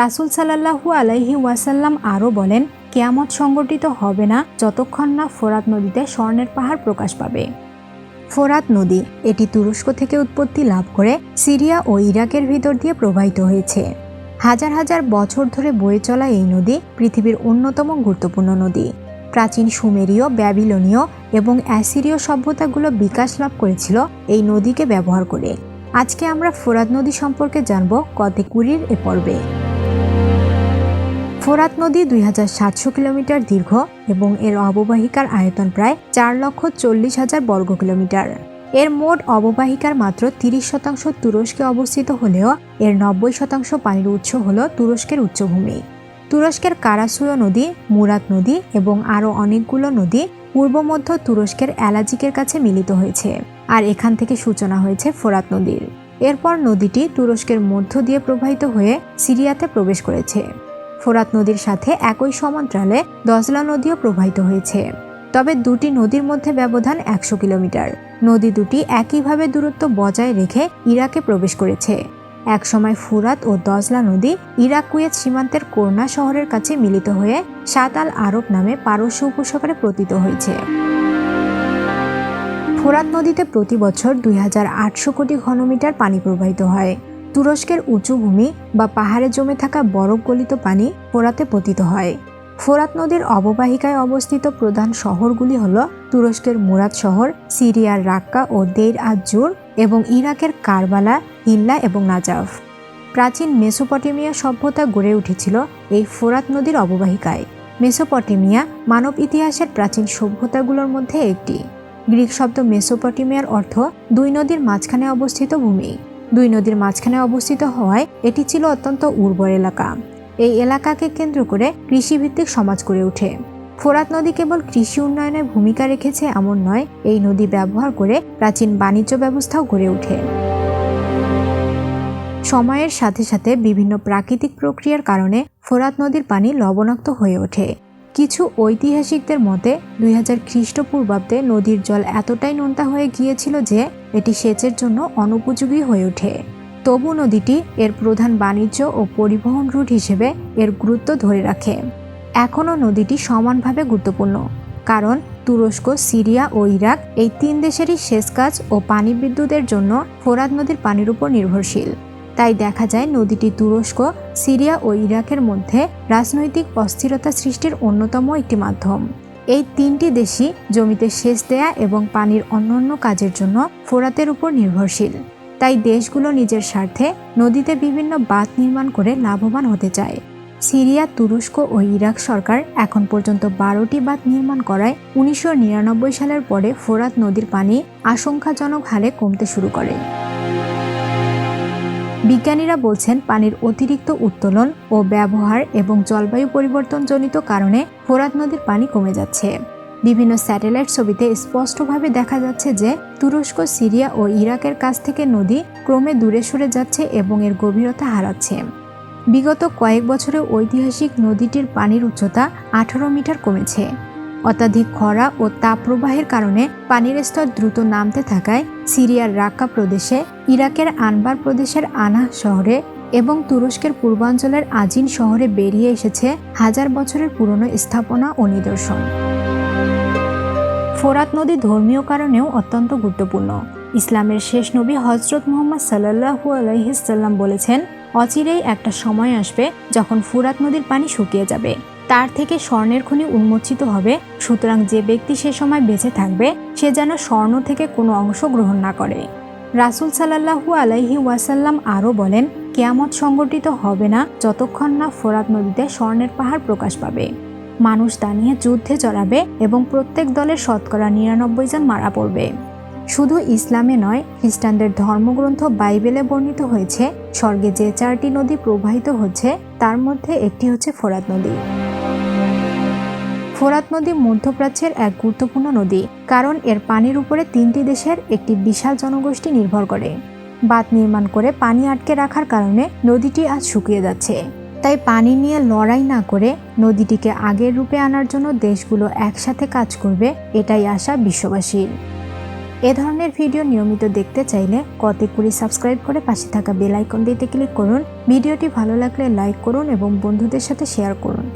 রাসুল সাল্লাহু আলাইহি ওয়াসাল্লাম আরও বলেন, কেয়ামত সংগঠিত হবে না যতক্ষণ না ফোরাত নদীতে স্বর্ণের পাহাড় প্রকাশ পাবে। ফোরাত নদী, এটি তুরস্ক থেকে উৎপত্তি লাভ করে সিরিয়া ও ইরাকের ভিতর দিয়ে প্রবাহিত হয়েছে। হাজার হাজার বছর ধরে বয়ে চলা এই নদী পৃথিবীর অন্যতম গুরুত্বপূর্ণ নদী। প্রাচীন সুমেরীয়, ব্যাবিলনীয় এবং অ্যাসিরীয় সভ্যতাগুলো বিকাশ লাভ করেছিল এই নদীকে ব্যবহার করে। আজকে আমরা ফোরাত নদী সম্পর্কে জানব কতে কুড়ির এ পর্বে। ফোরাত নদী দুই হাজার সাতশো কিলোমিটার দীর্ঘ এবং এর অববাহিকার আয়তন প্রায় চার লক্ষ চল্লিশ হাজার বর্গ কিলোমিটার। এর মোট অববাহিকার মাত্র তিরিশ শতাংশ তুরস্কে অবস্থিত হলেও এর নব্বই শতাংশ পানির উৎস হল তুরস্কের উচ্চভূমি। তুরস্কের কারাসুয় নদী মুরাত নদী এবং আরও অনেকগুলো নদী পূর্ব মধ্য তুরস্কের অ্যালাজিকের কাছে মিলিত হয়েছে আর এখান থেকে সূচনা হয়েছে ফোরাত নদীর। এরপর নদীটি তুরস্কের মধ্য দিয়ে প্রবাহিত হয়ে সিরিয়াতে প্রবেশ করেছে। ফোরাত নদীর সাথে একই সমান্তরালে দজলা নদীও প্রবাহিত হয়েছে। তবে দুটি নদীর মধ্যে ব্যবধান একশো কিলোমিটার। নদী দুটি একইভাবে দূরত্ব বজায় রেখে ইরাকে প্রবেশ করেছে। একসময় ফুরাত ও দজলা নদী ইরাক কুয়েত সীমান্তের কোরনা শহরের কাছে মিলিত হয়ে সাত আল আরব নামে পারস্য উপসাগরে পতিত হয়েছে। ফোরাত নদীতে প্রতি বছর দুই হাজার আটশো কোটি ঘনমিটার পানি প্রবাহিত হয়। তুরস্কের উঁচু ভূমি বা পাহাড়ে জমে থাকা বরফ গলিত পানি ফোরাতে পতিত হয়। ফোরাত নদীর অববাহিকায় অবস্থিত প্রধান শহরগুলি হল তুরস্কের মুরাদ শহর, সিরিয়ার রাক্কা ও দেইর আজুর এবং ইরাকের কারবালা, হিল্লা এবং নাজাফ। প্রাচীন মেসোপটেমিয়া সভ্যতা গড়ে উঠেছিল এই ফোরাত নদীর অববাহিকায়। মেসোপটেমিয়া মানব ইতিহাসের প্রাচীন সভ্যতাগুলোর মধ্যে একটি। গ্রিক শব্দ মেসোপটেমিয়ার অর্থ দুই নদীর মাঝখানে অবস্থিত ভূমি। দুই নদীর মাঝখানে অবস্থিত হওয়ায় এটি ছিল অত্যন্ত উর্বর এলাকা। এই এলাকাকে কেন্দ্র করে কৃষিভিত্তিক সমাজ গড়ে ওঠে। ফোরাত নদী কেবল কৃষি উন্নয়নে ভূমিকা রেখেছে এমন নয়, এই নদী ব্যবহার করে প্রাচীন বাণিজ্য ব্যবস্থাও গড়ে ওঠে। সময়ের সাথে সাথে বিভিন্ন প্রাকৃতিক প্রক্রিয়ার কারণে ফোরাত নদীর পানি লবণাক্ত হয়ে ওঠে। কিছু ঐতিহাসিকদের মতে, দুই হাজার খ্রিস্টপূর্বাব্দে নদীর জল এতটাই নোনতা হয়ে গিয়েছিল যে, এটি সেচের জন্য অনুপযোগী হয়ে ওঠে। তবু নদীটি এর প্রধান বাণিজ্য ও পরিবহন রুট হিসেবে এর গুরুত্ব ধরে রাখে। এখনও নদীটি সমানভাবে গুরুত্বপূর্ণ, কারণ তুরস্ক, সিরিয়া ও ইরাক এই তিন দেশেরই সেচ কাজ ও পানি বিদ্যুতের জন্য ফোরাত নদীর পানির উপর নির্ভরশীল। তাই দেখা যায় নদীটি তুরস্ক, সিরিয়া ও ইরাকের মধ্যে রাজনৈতিক অস্থিরতা সৃষ্টির অন্যতম একটি মাধ্যম। এই তিনটি দেশই জমিতে সেচ দেয়া এবং পানির অন্যান্য কাজের জন্য ফোরাতের উপর নির্ভরশীল। তাই দেশগুলো নিজের স্বার্থে নদীতে বিভিন্ন বাঁধ নির্মাণ করে লাভবান হতে চায়। সিরিয়া, তুরস্ক ও ইরাক সরকার এখন পর্যন্ত বারোটি বাঁধ নির্মাণ করায় উনিশশো নিরানব্বই সালের পরে ফোরাত নদীর পানি আশঙ্কাজনক হারে কমতে শুরু করে। বিজ্ঞানীরা বলছেন, পানির অতিরিক্ত উত্তোলন ও ব্যবহার এবং জলবায়ু পরিবর্তনজনিত কারণে ফোরাত নদীর পানি কমে যাচ্ছে। বিভিন্ন স্যাটেলাইট ছবিতে স্পষ্টভাবে দেখা যাচ্ছে যে, তুরস্ক, সিরিয়া ও ইরাকের কাছ থেকে নদী ক্রমে দূরে সরে যাচ্ছে এবং এর গভীরতা হারাচ্ছে। বিগত কয়েক বছরে ঐতিহাসিক নদীটির পানির উচ্চতা আঠারো মিটার কমেছে। অত্যাধিক খরা ও তাপপ্রবাহের কারণে পানির স্তর দ্রুত নামতে থাকায় সিরিয়ার রাক্কা প্রদেশে, ইরাকের আনবার প্রদেশের আনা শহরে এবং তুরস্কের পূর্বাঞ্চলের আজিন শহরে বেরিয়ে এসেছে হাজার বছরের পুরনো স্থাপনা ও নিদর্শন। ফোরাত নদী ধর্মীয় কারণেও অত্যন্ত গুরুত্বপূর্ণ। ইসলামের শেষ নবী হজরত মোহাম্মদ সাল্লাহু আলহিসাল্লাম বলেছেন, অচিরেই একটা সময় আসবে যখন ফুরাত নদীর পানি শুকিয়ে যাবে। তার থেকে স্বর্ণের খনি উন্মোচিত হবে। সুতরাং যে ব্যক্তি সে সময় বেঁচে থাকবে, সে যেন স্বর্ণ থেকে কোনো অংশ গ্রহণ না করে। রাসুল সাল্লাহু আলাইহি ওয়াসাল্লাম আরও বলেন, কেয়ামত সংগঠিত হবে না যতক্ষণ না ফোরাত নদীতে স্বর্ণের পাহাড় প্রকাশ পাবে। মানুষ তা নিয়ে যুদ্ধে জড়াবে এবং প্রত্যেক দলের শতকরা নিরানব্বই জন মারা পড়বে। শুধু ইসলামে নয়, খ্রিস্টানদের ধর্মগ্রন্থ বাইবেলে বর্ণিত হয়েছে, স্বর্গে যে চারটি নদী প্রবাহিত হচ্ছে, তার মধ্যে একটি হচ্ছে ফোরাত নদী। ফোরাত নদী মধ্যপ্রাচ্যের এক গুরুত্বপূর্ণ নদী, কারণ এর পানির উপরে তিনটি দেশের একটি বিশাল জনগোষ্ঠী নির্ভর করে। বাঁধ নির্মাণ করে পানি আটকে রাখার কারণে নদীটি আজ শুকিয়ে যাচ্ছে। তাই পানি নিয়ে লড়াই না করে নদীটিকে আগের রূপে আনার জন্য দেশগুলো একসাথে কাজ করবে, এটাই আশা বিশ্ববাসীর। এ ধরনের ভিডিও নিয়মিত দেখতে চাইলে কতে করে সাবস্ক্রাইব করে পাশে থাকা বেল আইকনটিতে ক্লিক করুন। ভিডিওটি ভালো লাগলে লাইক করুন এবং বন্ধুদের সাথে শেয়ার করুন।